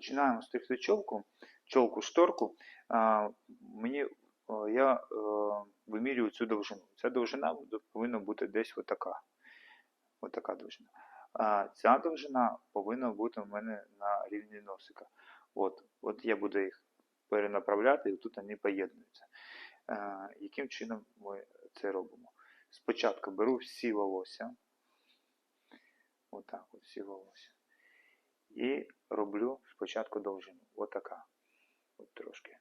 починаємо стригти чолку, чолку шторку. Мені, я е, вимірюю цю довжину. Ця довжина повинна бути десь отака. Отака довжина. А ця довжина повинна бути у мене на рівні носика. От, от я буду їх перенаправляти, і тут вони поєднуються. Яким чином ми це робимо? Спочатку беру всі волосся. Отак от всі волосся. І роблю спочатку довжину. Отака. От трошки.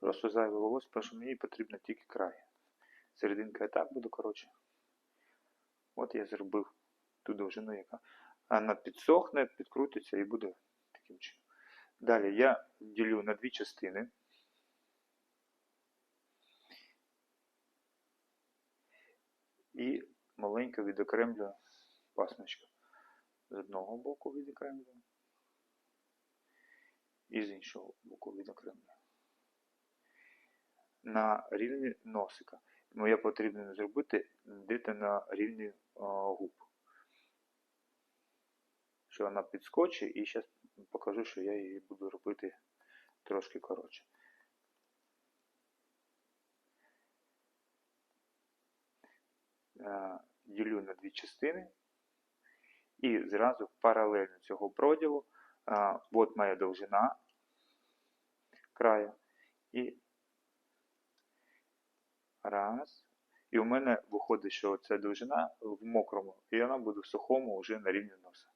Просто зайве тому що мені потрібно тільки край. Серединка і так буде коротше. От я зробив ту довжину, яка. Вона підсохне, підкрутиться і буде таким чином. Далі я ділю на дві частини. І маленько відокремлюю пасмочку. З одного боку відокремлюю. І з іншого боку відокремлюю. На рівні носика. Моє потрібно зробити десь на рівні о, губ. Що вона підскочить, і зараз покажу, що я її буду робити трошки коротше. Ділю на дві частини. І зразу паралельно цього проділу, а, от моя довжина краю. І раз. І у мене виходить, що ця довжина в мокрому, і вона буде в сухому вже на рівні носа.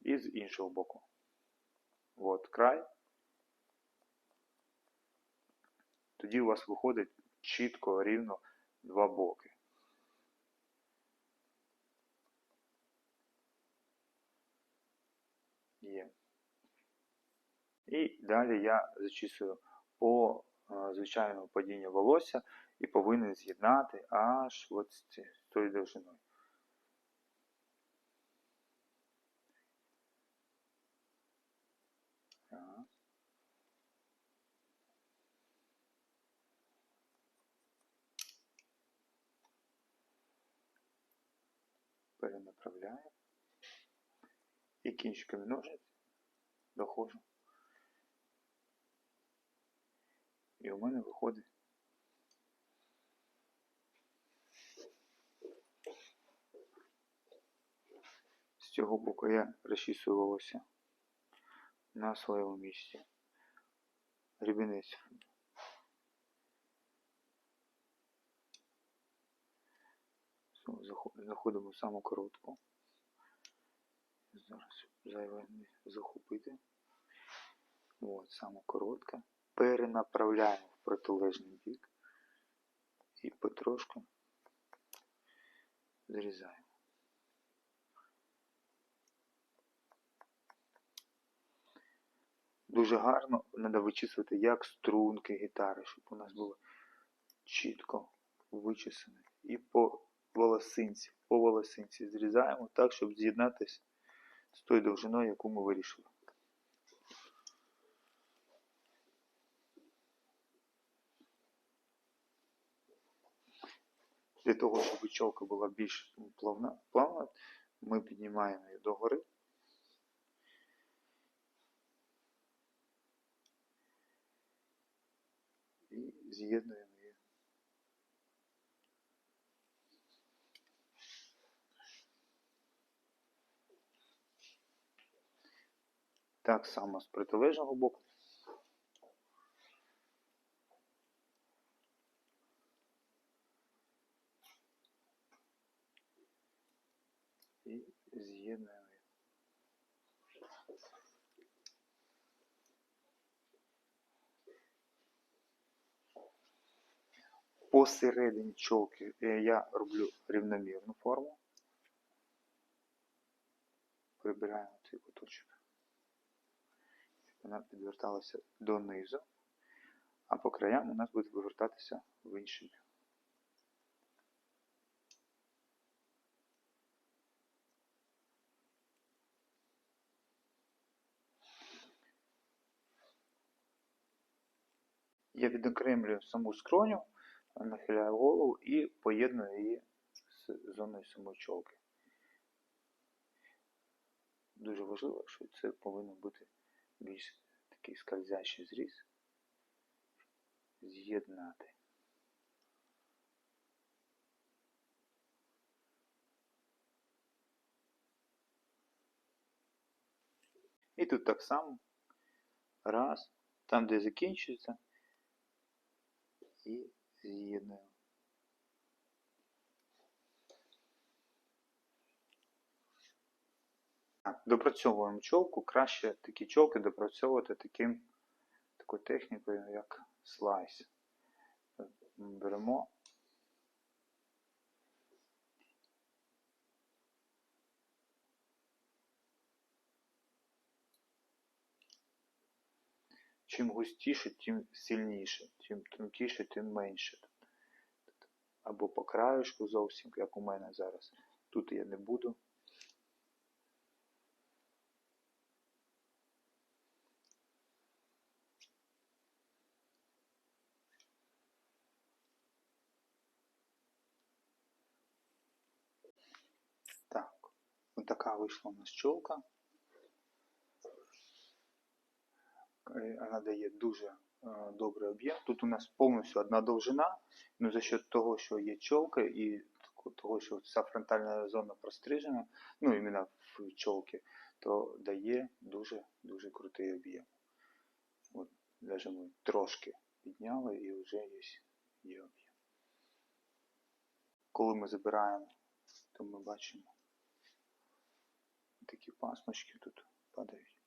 І з іншого боку. От край. Тоді у вас виходить чітко, рівно два боки. Є. І далі я зачісую по е, звичайному падінню волосся і повинен з'єднати аж от з цією довжиною. Так. Перенаправляю. І кінчиками ножниць доходжу. І у мене виходить з цього боку я розчісую на своєму місці. Гребінець. Знову Заходимо в саму коротку. Зараз зайве не захопити. От, саме коротка. Перенаправляємо в протилежний бік і потрошку зрізаємо. Дуже гарно треба вичісувати як струнки гітари, щоб у нас було чітко вичесане. І по волосинці, по волосинці зрізаємо так, щоб з'єднатися з тою довжиною, яку ми вирішили. Для того, щоб чолка була більш плавна, плавна, ми піднімаємо її догори. І з'єднуємо її. Так само з протилежного боку. І з'єднуємо. Посередині чолки е, я роблю рівномірну форму. Прибираємо цей куточок. Вона підверталася донизу, а по краям у нас буде вивертатися в інший. Я відокремлюю саму скроню, нахиляю голову і поєднує її з зоною самої чолки. Дуже важливо, що це повинен бути більш такий скользящий зріз. З'єднати. І тут так само. Раз. Там, де закінчується. І з'єднуємо. Допрацьовуємо чолку. Краще такі чолки допрацьовувати таким, такою технікою, як слайс. Беремо. Чим густіше, тим сильніше, чим тонкіше, тим менше. Або по краєшку зовсім, як у мене зараз. Тут я не буду. Так, ось така вийшла у нас чолка. Е, Вона дає дуже е, добрий об'єм. Тут у нас повністю одна довжина, ну за счет того, що є чолка і того, що вся фронтальна зона прострижена, ну іменно в чолки, то дає дуже дуже крутий об'єм. От, навіть ми трошки підняли і вже є, є об'єм. Коли ми забираємо, то ми бачимо такі пасмочки тут падають.